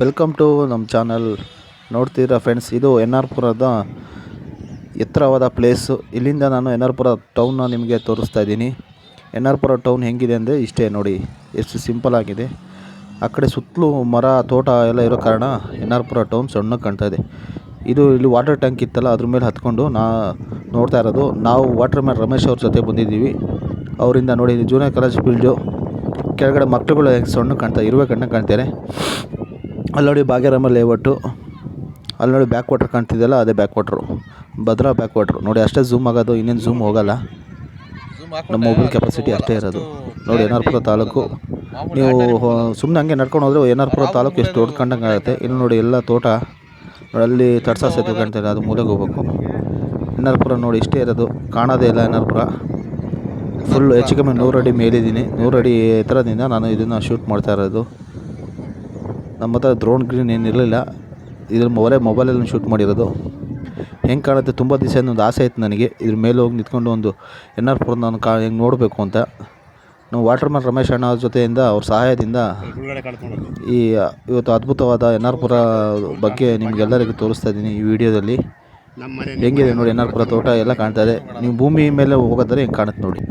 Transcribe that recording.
Welcome to ನಮ್ಮ channel ನೋಡ್ತೀರಾ friends ಇದು ಎನ್ ಆರ್ ಪುರದ ಎತ್ತರವಾದ ಪ್ಲೇಸು ಇಲ್ಲಿಂದ ನಾನು ಎನ್ ಆರ್ ಪುರ ಟೌನ್ನ ನಿಮಗೆ ತೋರಿಸ್ತಾ ಇದ್ದೀನಿ. ಎನ್ ಆರ್ ಪುರ ಟೌನ್ ಹೆಂಗಿದೆ ಅಂದರೆ ಇಷ್ಟೇ ನೋಡಿ, ಎಷ್ಟು ಸಿಂಪಲ್ ಆಗಿದೆ. ಆ ಕಡೆ ಸುತ್ತಲೂ ಮರ, ತೋಟ ಎಲ್ಲ ಇರೋ ಕಾರಣ ಎನ್ ಆರ್ ಪುರ ಟೌನ್ ಸಣ್ಣ ಕಾಣ್ತಾ ಇದೆ. ಇದು ಇಲ್ಲಿ ವಾಟರ್ ಟ್ಯಾಂಕ್ ಇತ್ತಲ್ಲ, ಅದ್ರ ಮೇಲೆ ಹತ್ಕೊಂಡು ನಾ ನೋಡ್ತಾ ಇರೋದು, ನಾವು ವಾಟರ್ ಮ್ಯಾನ್ ರಮೇಶ್ ಅವ್ರ ಜೊತೆ ಬಂದಿದ್ದೀವಿ. ಅವರಿಂದ ನೋಡಿ ಜೂನಿಯರ್ ಕಾಲೇಜ್ ಫೀಲ್ಡು ಕೆಳಗಡೆ ಮಕ್ಕಳುಗಳು ಹೆಂಗೆ ಸಣ್ಣ ಕಾಣ್ತಾ, ಇರುವೆ ಕಣ್ಣು ಕಾಣ್ತಾರೆ ಅಲ್ಲಿ ನೋಡಿ ಭಾಗ್ಯರಾಮ ಲೇಔಟು ಅಲ್ಲಿ ನೋಡಿ ಬ್ಯಾಕ್ ವಾಟ್ರ್ ಕಾಣ್ತಿದೆಯಲ್ಲ ಅದೇ back water Bhadra back water ನೋಡಿ ಅಷ್ಟೇ ಝೂಮ್ ಆಗೋದು ಇನ್ನೇನು ಝೂಮ್ ಹೋಗಲ್ಲ. ನಮ್ಮ ಮೊಬೈಲ್ ಕೆಪಾಸಿಟಿ ಅಷ್ಟೇ ಇರೋದು. ನೋಡಿ ಎನ್ ಆರ್ ಪುರ ತಾಲೂಕು. ನೀವು ಸುಮ್ಮನೆ ಹಂಗೆ ನಡ್ಕೊಂಡು ಹೋದರೆ ಎನ್ ಆರ್ ಪುರ ತಾಲೂಕು ಎಷ್ಟು ದೊಡ್ಡ ಕಂಡಂಗೆ ಆಗುತ್ತೆ. ಇಲ್ಲಿ ನೋಡಿ ಎಲ್ಲ ತೋಟ ಅಲ್ಲಿ ತಡ್ಸ ಸೇತುವೆ ಇದೆ ಅದು ಮೂಲೆಗೆ ಹೋಗ್ಬೇಕು. ಎನ್ ಆರ್ ಪುರ ನೋಡಿ ಇಷ್ಟೇ ಇರೋದು. ಕಾಣೋದೇ ಇಲ್ಲ ಎನ್ ಆರ್ ಪುರ ಫುಲ್ ಹೆಚ್ಚು ಕಮ್ಮಿ ನೂರು ಅಡಿ ಮೇಲಿದ್ದೀನಿ. ನೂರು ಅಡಿ ಎತ್ತರದಿಂದ ನಾನು ಇದನ್ನು ಶೂಟ್ ಮಾಡ್ತಾ ಇರೋದು. ನಮ್ಮ ಹತ್ರ ಡ್ರೋನ್ ಗ್ರೀನ್ ಏನಿರಲಿಲ್ಲ ಇದ್ರ ಮೊಬೈಲ್ ಮೊಬೈಲಲ್ಲಿ ಶೂಟ್ ಮಾಡಿರೋದು. ಹೆಂಗೆ ಕಾಣುತ್ತೆ ತುಂಬ ದಿವಸ ಒಂದು ಆಸೆ ಇತ್ತು ನನಗೆ. ಇದ್ರ ಮೇಲೆ ಹೋಗಿ ನಿಂತ್ಕೊಂಡು ಒಂದು ಎನ್ ಆರ್ ಪುರ ನಾನು ಕಾ ಹೆಂಗೆ ನೋಡಬೇಕು ಅಂತ. ನಾವು ವಾಟರ್ ಮ್ಯಾನ್ ರಮೇಶ್ ಅಣ್ಣ ಅವ್ರ ಜೊತೆಯಿಂದ ಅವ್ರ ಸಹಾಯದಿಂದ ಈ ಇವತ್ತು ಅದ್ಭುತವಾದ ಎನ್ ಆರ್ ಪುರ ಬಗ್ಗೆ ನಿಮಗೆಲ್ಲರಿಗೂ ತೋರಿಸ್ತಾ ಇದ್ದೀನಿ ಈ ವಿಡಿಯೋದಲ್ಲಿ. ಹೆಂಗಿದೆ ನೋಡಿ ಎನ್ ಆರ್ ಪುರ ತೋಟ? ಎಲ್ಲ ಕಾಣ್ತಾ ಇದೆ. ನೀವು ಭೂಮಿ ಮೇಲೆ ಹೋಗೋದಾದ್ರೆ ಹೆಂಗೆ ಕಾಣುತ್ತೆ ನೋಡಿ.